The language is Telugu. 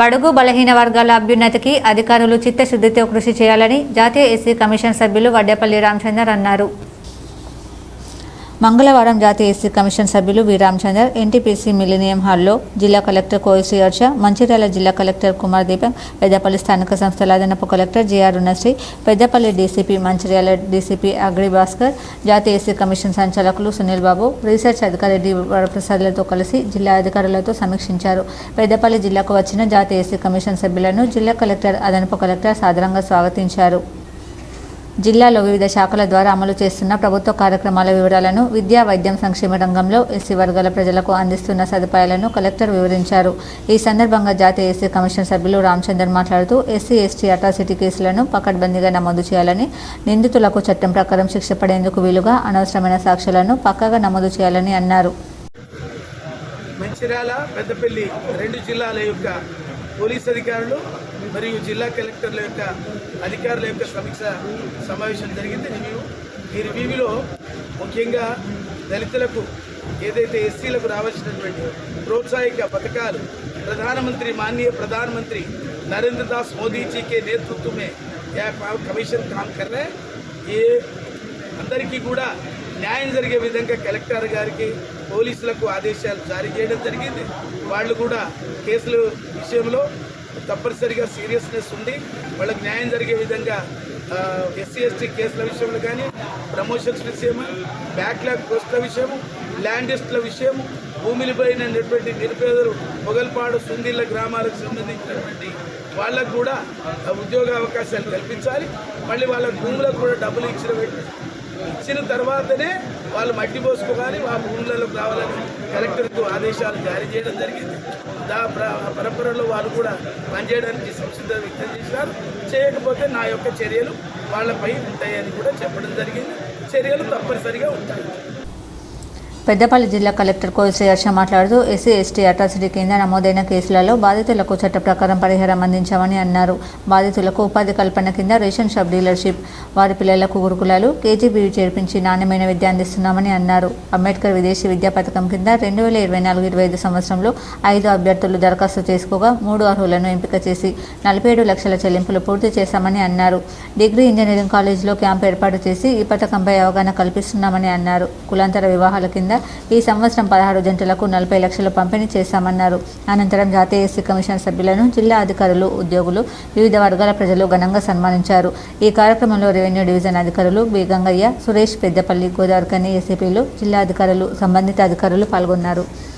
బడుగు బలహీన వర్గాల అభ్యున్నతికి అధికారులు చిత్తశుద్ధితో కృషి చేయాలని జాతీయ ఎస్సీ కమిషన్ సభ్యులు వడ్డేపల్లి రామచందర్ అన్నారు. మంగళవారం జాతీయ ఎస్సీ కమిషన్ సభ్యులు వి. రామచందర్ ఎన్టీపీసీ మిలినియం హాల్లో జిల్లా కలెక్టర్ కోయిసి హర్ష మంచిర్యాల జిల్లా కలెక్టర్ కుమార్ దీపక్ పెద్దపల్లి స్థానిక సంస్థల అదనపు కలెక్టర్ జేఆర్ ఉన్నశ్రీ పెద్దపల్లి డీసీపీ మంచిర్యాల డీసీపీ అగ్రి భాస్కర్ జాతీయ ఎస్సీ కమిషన్ సంచాలకులు సునీల్ బాబు రీసెర్చ్ అధికారి డి. వరప్రసాద్లతో కలిసి జిల్లా అధికారులతో సమీక్షించారు. పెద్దపల్లి జిల్లాకు వచ్చిన జాతీయ ఎస్సీ కమిషన్ సభ్యులను జిల్లా కలెక్టర్ అదనపు కలెక్టర్ సాదరంగా స్వాగతించారు. జిల్లాలో వివిధ శాఖల ద్వారా అమలు చేస్తున్న ప్రభుత్వ కార్యక్రమాల వివరాలను విద్యా వైద్యం సంక్షేమ రంగంలో ఎస్సీ వర్గాల ప్రజలకు అందిస్తున్న సదుపాయాలను కలెక్టర్ వివరించారు. ఈ సందర్భంగా జాతీయ ఎస్సీ కమిషన్ సభ్యులు రామచందర్ మాట్లాడుతూ ఎస్సీ ఎస్టీ అట్రాసిటీ కేసులను పకడ్బందీగా నమోదు చేయాలని నిందితులకు చట్టం ప్రకారం శిక్ష పడేందుకు వీలుగా అనవసరమైన సాక్ష్యాలను పక్కగా నమోదు చేయాలని అన్నారు. మంచిర్యాల పెద్దపల్లి రెండు జిల్లాల యొక్క పోలీస్ అధికారులు మరియు జిల్లా కలెక్టర్ల యొక్క అధికారుల యొక్క సమీక్ష సమావేశం జరిగింది. రివ్యూ ఈ రివ్యూలో ముఖ్యంగా దళితులకు ఏదైతే ఎస్సీలకు రావాల్సినటువంటి ప్రోత్సాహిక పథకాలు ప్రధానమంత్రి మాన్య ప్రధానమంత్రి నరేంద్ర దాస్ మోదీజీకే నేతృత్వమే కమిషన్ नेतृत्व ఏ అందరికీ కూడా న్యాయం జరిగే విధంగా కలెక్టర్ గారికి పోలీసులకు ఆదేశాలు జారీ చేయడం జరిగింది. వాళ్ళు కూడా కేసుల విషయంలో తప్పనిసరిగా సీరియస్నెస్ ఉంది. వాళ్ళకి న్యాయం జరిగే విధంగా ఎస్సీ ఎస్టీ కేసుల విషయంలో కానీ ప్రమోషన్స్ విషయము బ్యాక్లాగ్ పోస్టుల విషయము ల్యాండిస్టుల టెస్ట్ల విషయం భూమిలిపోయినటువంటి నిరుపేదలు మొగల్పాడు సుందిళ్ళ గ్రామాలకు సంబంధించినటువంటి వాళ్ళకు కూడా ఉద్యోగ అవకాశాలు కల్పించాలి. మళ్ళీ వాళ్ళ భూములకు కూడా డబ్బులు ఇచ్చిన వచ్చిన తర్వాతనే వాళ్ళు మట్టి పోసుకోవాలి వాళ్ళ ఊళ్ళలోకి రావాలని కలెక్టర్కు ఆదేశాలు జారీ చేయడం జరిగింది. దా పరంపరలో వాళ్ళు కూడా పనిచేయడానికి సంసిద్ధ వ్యక్తం చేశారు. చేయకపోతే నా యొక్క చర్యలు వాళ్ళపై ఉంటాయని కూడా చెప్పడం జరిగింది. చర్యలు తప్పనిసరిగా ఉంటాయి. పెద్దపల్లి జిల్లా కలెక్టర్ కోసి హర్ష మాట్లాడుతూ ఎస్సీ ఎస్టీ అట్రాసిటీ కింద నమోదైన కేసులలో బాధితులకు చట్ట ప్రకారం పరిహారం అందించామని అన్నారు. బాధితులకు ఉపాధి కల్పన కింద రేషన్ షాప్ డీలర్షిప్ వారి పిల్లలకు గురుకులాలు కేజీబీ చేర్పించి నాణ్యమైన విద్య అందిస్తున్నామని అన్నారు. అంబేద్కర్ విదేశీ విద్యా పథకం కింద రెండు వేల ఇరవై నాలుగు ఇరవై ఐదు సంవత్సరంలో ఐదు అభ్యర్థులు దరఖాస్తు చేసుకోగా మూడు అర్హులను ఎంపిక చేసి నలభై ఏడు లక్షల చెల్లింపులు పూర్తి చేశామని అన్నారు. డిగ్రీ ఇంజనీరింగ్ కాలేజీలో క్యాంప్ ఏర్పాటు చేసి ఈ పథకంపై అవగాహన కల్పిస్తున్నామని అన్నారు. కులాంతర వివాహాల కింద ఈ సంవత్సరం పదహారు జంటలకు నలభై లక్షలు పంపిణీ చేశామన్నారు. అనంతరం జాతీయ ఎస్సీ కమిషన్ సభ్యులను జిల్లా అధికారులు ఉద్యోగులు వివిధ వర్గాల ప్రజలు ఘనంగా సన్మానించారు. ఈ కార్యక్రమంలో రెవెన్యూ డివిజన్ అధికారులు బి. గంగయ్య సురేష్ పెద్దపల్లి గోదావరికని ఎస్సీపీలు జిల్లా అధికారులు సంబంధిత అధికారులు పాల్గొన్నారు.